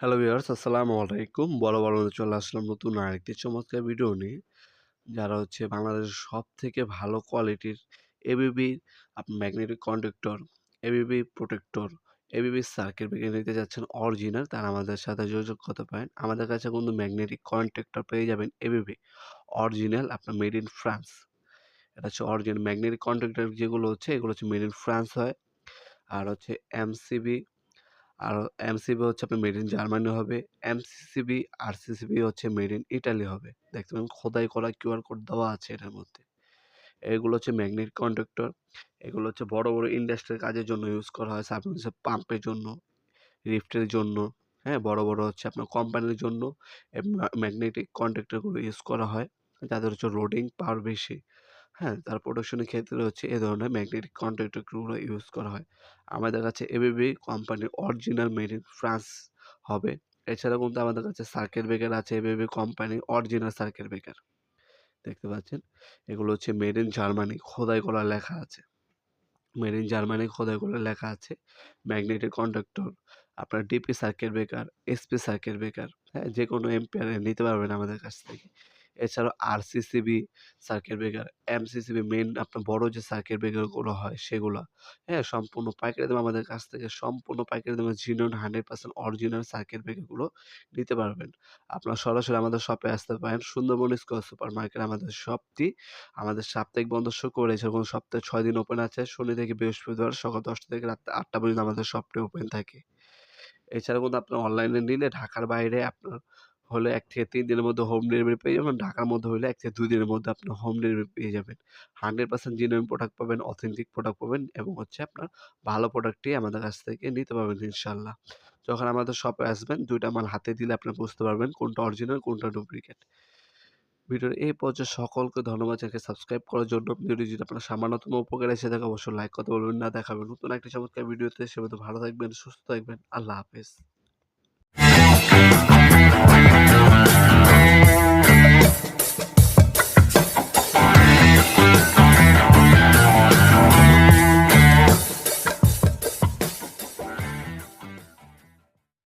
Hello viewers আসসালামু আলাইকুম। বড় বড় চলে আসলাম নতুন আরেকটি চমৎকার ভিডিও নিয়ে, যারা হচ্ছে বাংলাদেশের সব থেকে ভালো কোয়ালিটির ABB magnetic conductor ABB protector ABB circuit breaker নিতে যাচ্ছেন অরিজিনাল তারা আমাদের সাথে যোগাযোগ করতে পারেন। আমাদের কাছে কিন্তু ম্যাগনেটিক কন্ট্রাক্টর পেয়ে যাবেন এবিবি অরিজিনাল আপনার মেড ইন ফ্রান্স এটা হচ্ছে অরিজিনাল ম্যাগনেটিক কন্ট্রাক্টর যেগুলো হচ্ছে, এগুলো হচ্ছে মেড ইন ফ্রান্স হয়। আর হচ্ছে এমসিবি আর এমসিবি হচ্ছে আপনার মেড ইন জার্মানি হবে এমসিসিবি আর সিসিবি হচ্ছে মেড ইন ইটালি হবে। দেখতে পাবেন খোদাই করা কিউআর কোড দেওয়া আছে এটার মধ্যে। এগুলো হচ্ছে ম্যাগনেট কন্ডাক্টর এগুলো হচ্ছে বড় বড় ইন্ডাস্ট্রির কাজের জন্য ইউজ করা হয় সাবমেন্সের পাম্পের জন্য লিফটের জন্য হ্যাঁ বড় বড় হচ্ছে আপনার কোম্পানির জন্য ম্যাগনেটিক কন্ডাক্টরগুলো ইউজ করা হয়। যাদের হচ্ছে রোডিং পাওয়ার বেশি। হ্যাঁ তার প্রোডাকশনের ক্ষেত্রে হচ্ছে এ ধরনের ম্যাগনেটিক কন্ট্রাক্টরগুলো ইউজ করা হয়। আমাদের কাছে ABB company original made in France হবে। এছাড়া কিন্তু আমাদের কাছে সার্কেট ব্রেকার আছে ABB company original circuit breaker দেখতে পাচ্ছেন? এগুলো হচ্ছে মেড ইন জার্মানি খোদাই করা লেখা আছে। মেড ইন জার্মানি খোদাই করা লেখা আছে। ম্যাগনেটিক কন্ডাক্টর আপনার DP circuit breaker SP circuit breaker হ্যাঁ যে কোনো এম্পিয়ারে নিতে পারবেন আমাদের কাছ থেকে। এছাড়াও RCCB circuit breaker M MCCB main আপনার বড় যে সার্কিট ব্রেকারগুলো হয় সেগুলো। হ্যাঁ সম্পূর্ণ পাইকারি দামে আমাদের কাছ থেকে সম্পূর্ণ পাইকারি দামে জিনোন হান্ড্রেড পার্সেন্ট অরিজিনাল সার্কিট ব্রেকারগুলো নিতে পারবেন। আপনার সরাসরি আমাদের শপে আসতে পারেন। সুন্দরবন স্কোয়ার সুপার মার্কেট আমাদের শপটি আমাদের সাপ্তাহিক বন্ধ শুক্রবার এছাড়া সপ্তাহে ছয় দিন ওপেন আছে। শনি থেকে বৃহস্পতিবার সকাল দশটা থেকে রাত আটটা পর্যন্ত আমাদের শপটি ওপেন থাকে। এছাড়া কিন্তু আপনার অনলাইনে নিলে ঢাকার বাইরে আপনার হলে এক থেকে তিন দিনের মধ্যে হোম ডেলিভারি পেয়ে যাবেন। ঢাকার মধ্যে হলে এক থেকে দুই দিনের মধ্যে আপনি হোম ডেলিভারি পেয়ে যাবেন। হান্ড্রেড পার্সেন্ট জেনুইন প্রোডাক্ট পাবেন অথেন্টিক প্রোডাক্ট পাবেন এবং হচ্ছে আপনার ভালো প্রোডাক্টটি আমাদের কাছ থেকে নিতে পারবেন ইনশাল্লাহ। যখন আমাদের শপে আসবেন, দুইটা মাল হাতে দিলে আপনি বুঝতে পারবেন কোনটা অরিজিনাল কোনটা ডুপ্লিকেট ভিডিওর এই পর্যায়ে সকলকে ধন্যবাদ চ্যানেলকে সাবস্ক্রাইব করার জন্য। ভিডিওটি যদি আপনার সামান্যতম উপকার এসে থাকে, অবশ্যই লাইক করতে বলবেন না। দেখাবেন নতুন একটি চমৎকার ভিডিওতে। সে ভালো থাকবেন, সুস্থ থাকবেন। আল্লাহ হাফেজ।